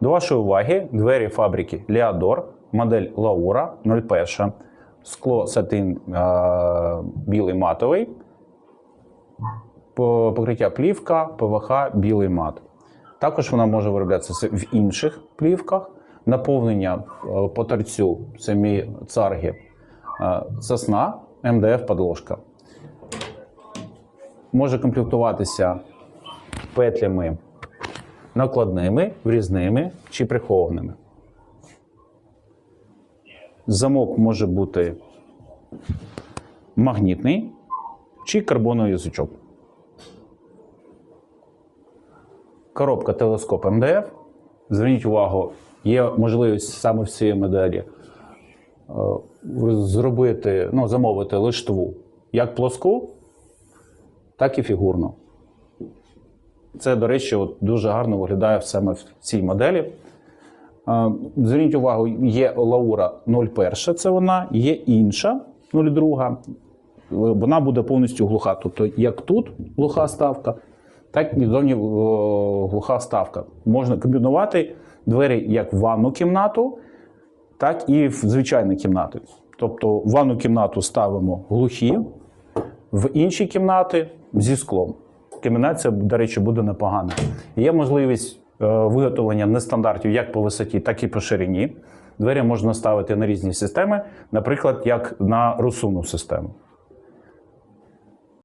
До вашої уваги двері фабрики Leador, модель Laura 01, скло сатин е, білий матовий, покриття плівка, ПВХ, білий мат. Також вона може вироблятися в інших плівках. Наповнення е, по торцю самі царги е, сосна, МДФ подложка. Може комплектуватися петлями накладними, врізними чи прихованими. Замок може бути магнітний чи карбоновий язичок. Коробка телескоп МДФ. Зверніть увагу, є можливість саме в цій моделі е, зробити, ну, замовити лиштву як плоску, так і фігурну. Це, до речі, от дуже гарно виглядає саме в цій моделі. Зверніть увагу, є Лаура 01, це вона, є інша 02. Вона буде повністю глуха. Тобто, як тут глуха ставка, так і зовні глуха ставка. Можна комбінувати двері як в ванну кімнату, так і в звичайну кімнату. Тобто, в ванну кімнату ставимо глухі, в інші кімнати зі склом. Комбінація, до речі, буде непогана. Є можливість е, виготовлення нестандартів як по висоті, так і по ширині. Двері можна ставити на різні системи, наприклад, як на русунну систему.